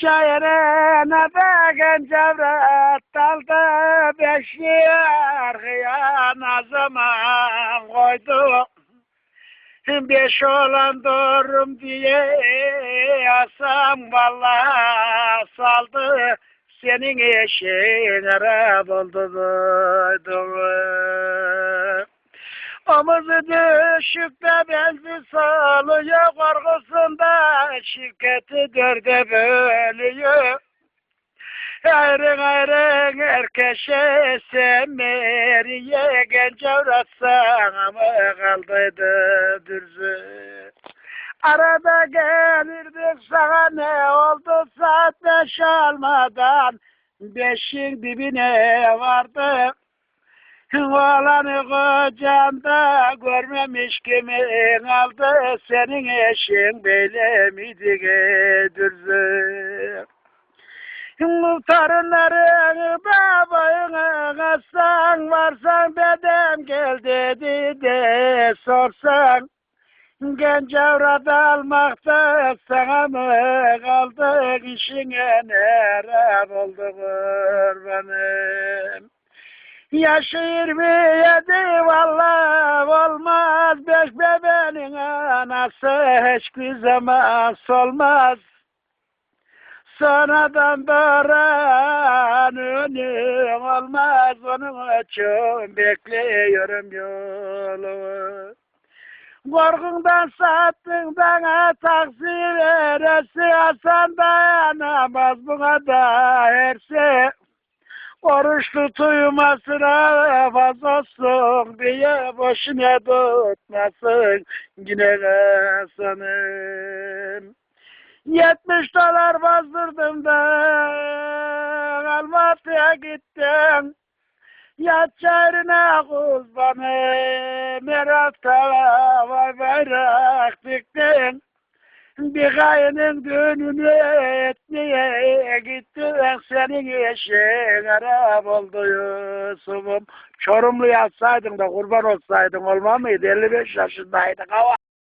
Çayırına da gencevret daldı beşi arkaya ne zaman koydu. Beş olan doğrum diye asam valla saldı. Senin eşin Arap oldu duydu. Omuzu düşük de benzi salıyor korkusunda şirketi dörde bölüyor. Ayrın ayrın herkese semeriye genç avratsan mı kaldıydı dürzü. Arada gelirdik sana ne oldu saat beş almadan beşin dibine vardı. Olanı kocamda görmemiş kimin aldı senin eşin böyle miydi dürzü. Muhtarınların babayını assan varsan bedem gel dedi de sorsan. Genç avrat almakta sana mı kaldı işine nerem oldu kurbanım. Yaş yirmi yedi valla olmaz beş bebenin anası hiçbir zaman solmaz. Sonradan doğran önüm olmaz onun için bekliyorum yolumu. Korkundan sattın bana taksi veresi Hasan dayanamaz buna da herse. Oruç tutuymasına fazla olsun diye boşuna tutmasın yine sanırım. Yetmiş dolar bazdırdım da Almatı'ya gittim. Yat çayrına kurbanı Merakta var bayrak diktim. Bir kayının düğününü etmeye gittim. Senin eşin Arap oldu Yusuf'um. Çorumlu yazsaydın da kurban olsaydın olmaz mıydı? 55 yaşındaydın hava.